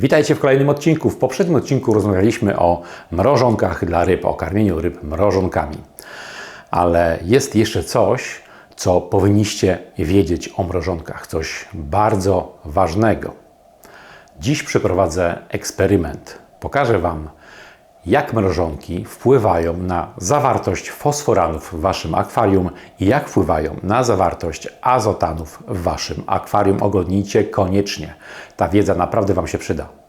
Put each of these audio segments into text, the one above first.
Witajcie w kolejnym odcinku. W poprzednim odcinku rozmawialiśmy o mrożonkach dla ryb, o karmieniu ryb mrożonkami. Ale jest jeszcze coś, co powinniście wiedzieć o mrożonkach, coś bardzo ważnego. Dziś przeprowadzę eksperyment. Pokażę Wam, jak mrożonki wpływają na zawartość fosforanów w Waszym akwarium i jak wpływają na zawartość azotanów w Waszym akwarium. Oglądnijcie koniecznie. Ta wiedza naprawdę Wam się przyda.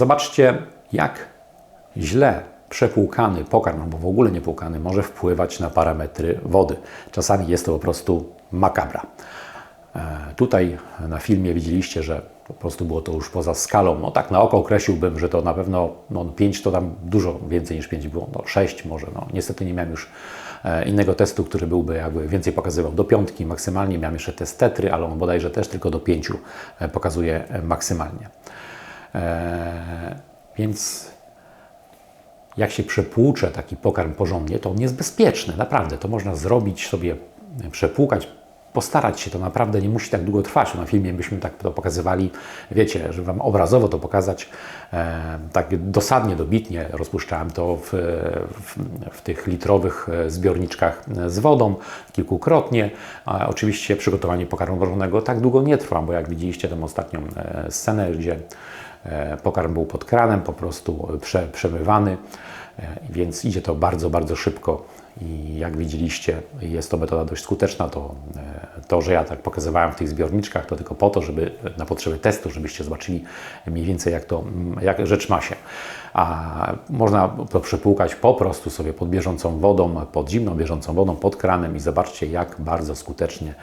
Zobaczcie, jak źle przepłukany pokarm, albo w ogóle niepłukany, może wpływać na parametry wody. Czasami jest to po prostu makabra. E, tutaj na filmie widzieliście, że po prostu było to już poza skalą. No tak na oko określiłbym, że to na pewno no 5 to tam dużo więcej niż 5 było, no 6 może. No, niestety nie miałem już e, innego testu, który byłby jakby więcej pokazywał. Do piątki maksymalnie miałem jeszcze test tetry, ale on bodajże też tylko do 5 e, pokazuje maksymalnie. Więc jak się przepłucze taki pokarm porządnie, to on jest bezpieczny, naprawdę. To można zrobić sobie, przepłukać, postarać się, to naprawdę nie musi tak długo trwać. Na filmie byśmy tak to pokazywali, wiecie, żeby Wam obrazowo to pokazać, e, tak dosadnie, dobitnie rozpuszczałem to w, w, w, tych litrowych zbiorniczkach z wodą kilkukrotnie. A oczywiście przygotowanie pokarmu mrożonego tak długo nie trwa, bo jak widzieliście tę ostatnią e, scenę, gdzie e, pokarm był pod kranem, po prostu prze, przemywany, e, więc idzie to bardzo, bardzo szybko i jak widzieliście, jest to metoda dość skuteczna. To, e, to, że ja tak pokazywałem w tych zbiorniczkach, to tylko po to, żeby na potrzeby testu, żebyście zobaczyli mniej więcej, jak to, jak rzecz ma się. A można to przepłukać po prostu sobie pod bieżącą wodą, pod zimną bieżącą wodą, pod kranem i zobaczcie, jak bardzo skutecznie,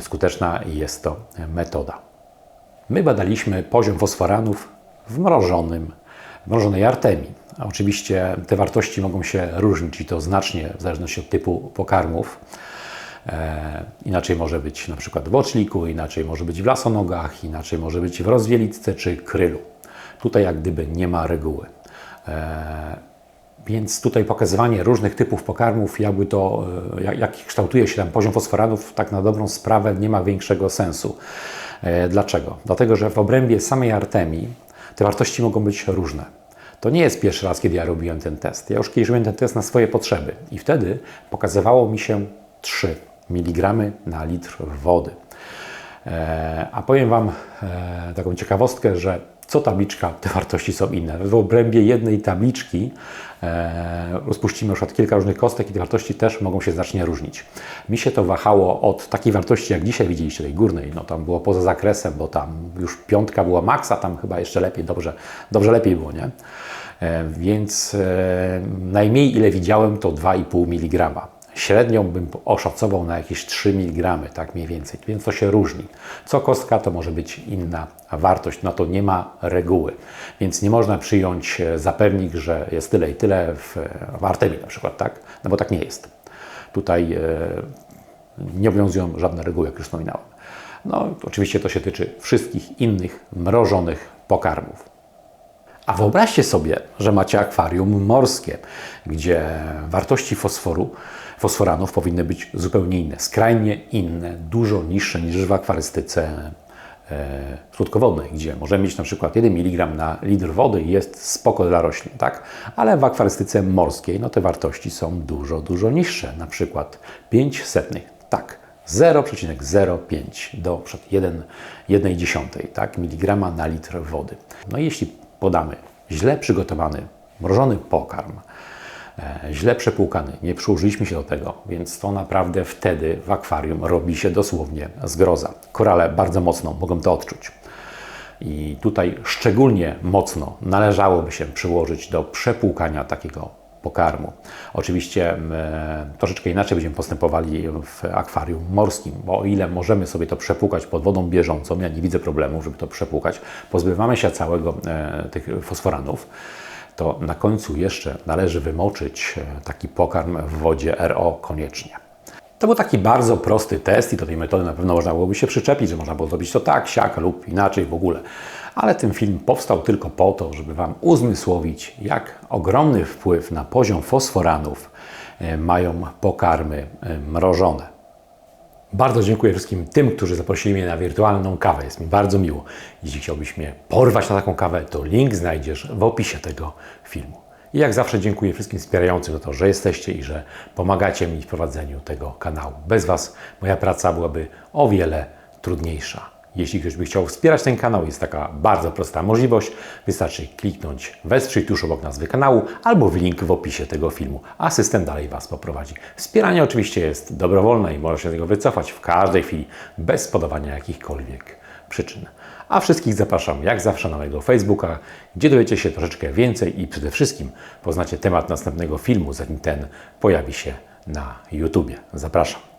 skuteczna jest to metoda. My badaliśmy poziom fosforanów w mrożonym, mrożonej artemii. Oczywiście te wartości mogą się różnić i to znacznie w zależności od typu pokarmów. E, inaczej może być na przykład w oczliku, inaczej może być w lasonogach, inaczej może być w rozwielitce czy krylu. Tutaj jak gdyby nie ma reguły. E, więc tutaj pokazywanie różnych typów pokarmów, jakby to, e, jak, kształtuje się tam poziom fosforanów, tak na dobrą sprawę nie ma większego sensu. E, dlaczego? Dlatego, że w obrębie samej artemii te wartości mogą być różne. To nie jest pierwszy raz, kiedy ja robiłem ten test. Ja już kiedyś robiłem ten test na swoje potrzeby i wtedy pokazywało mi się 3 mg na litr wody. E, a powiem Wam e, taką ciekawostkę, że co tabliczka te wartości są inne. W obrębie jednej tabliczki e, rozpuścimy już kilka różnych kostek i te wartości też mogą się znacznie różnić. Mi się to wahało od takiej wartości, jak dzisiaj widzieliście, tej górnej, no tam było poza zakresem, bo tam już piątka była maksa, tam chyba jeszcze lepiej, dobrze, dobrze lepiej było, nie? Więc e, najmniej ile widziałem to 2,5 mg. Średnią bym oszacował na jakieś 3 mg, tak mniej więcej, więc to się różni. Co kostka to może być inna wartość, no to nie ma reguły, więc nie można przyjąć e, zapewnik, że jest tyle i tyle w, w artemii na przykład, tak? No bo tak nie jest. Tutaj e, nie obowiązują żadne reguły, jak już wspominałem. No oczywiście to się tyczy wszystkich innych mrożonych pokarmów. A wyobraźcie sobie, że macie akwarium morskie, gdzie wartości fosforu, fosforanów powinny być zupełnie inne, skrajnie inne, dużo niższe niż w akwarystyce e, słodkowodnej, gdzie możemy mieć na przykład 1 mg na litr wody i jest spoko dla roślin, tak? Ale w akwarystyce morskiej no te wartości są dużo, dużo niższe, na przykład 5 setnych, tak, 0,05 do 1,1 tak, miligrama na litr wody. No i jeśli podamy źle przygotowany, mrożony pokarm, źle przepłukany, nie przyłożyliśmy się do tego, więc to naprawdę wtedy w akwarium robi się dosłownie zgroza. Korale bardzo mocno mogą to odczuć. I tutaj szczególnie mocno należałoby się przyłożyć do przepłukania takiego pokarmu. Oczywiście e, troszeczkę inaczej będziemy postępowali w akwarium morskim, bo o ile możemy sobie to przepłukać pod wodą bieżącą, ja nie widzę problemu, żeby to przepłukać, pozbywamy się całego e, tych fosforanów, to na końcu jeszcze należy wymoczyć e, taki pokarm w wodzie RO koniecznie. To był taki bardzo prosty test i do tej metody na pewno można byłoby się przyczepić, że można było zrobić to tak, siak lub inaczej w ogóle ale ten film powstał tylko po to, żeby Wam uzmysłowić, jak ogromny wpływ na poziom fosforanów e, mają pokarmy e, mrożone. Bardzo dziękuję wszystkim tym, którzy zaprosili mnie na wirtualną kawę. Jest mi bardzo miło. Jeśli chciałbyś mnie porwać na taką kawę, to link znajdziesz w opisie tego filmu. I jak zawsze dziękuję wszystkim wspierającym za to, że jesteście i że pomagacie mi w prowadzeniu tego kanału. Bez Was moja praca byłaby o wiele trudniejsza. Jeśli ktoś by chciał wspierać ten kanał, jest taka bardzo prosta możliwość. Wystarczy kliknąć wesprzyj tuż obok nazwy kanału albo w link w opisie tego filmu. Asystent dalej Was poprowadzi. Wspieranie oczywiście jest dobrowolne i można się z tego wycofać w każdej chwili bez podawania jakichkolwiek przyczyn. A wszystkich zapraszam jak zawsze na mojego Facebooka, gdzie dowiecie się troszeczkę więcej i przede wszystkim poznacie temat następnego filmu, zanim ten pojawi się na YouTubie. Zapraszam.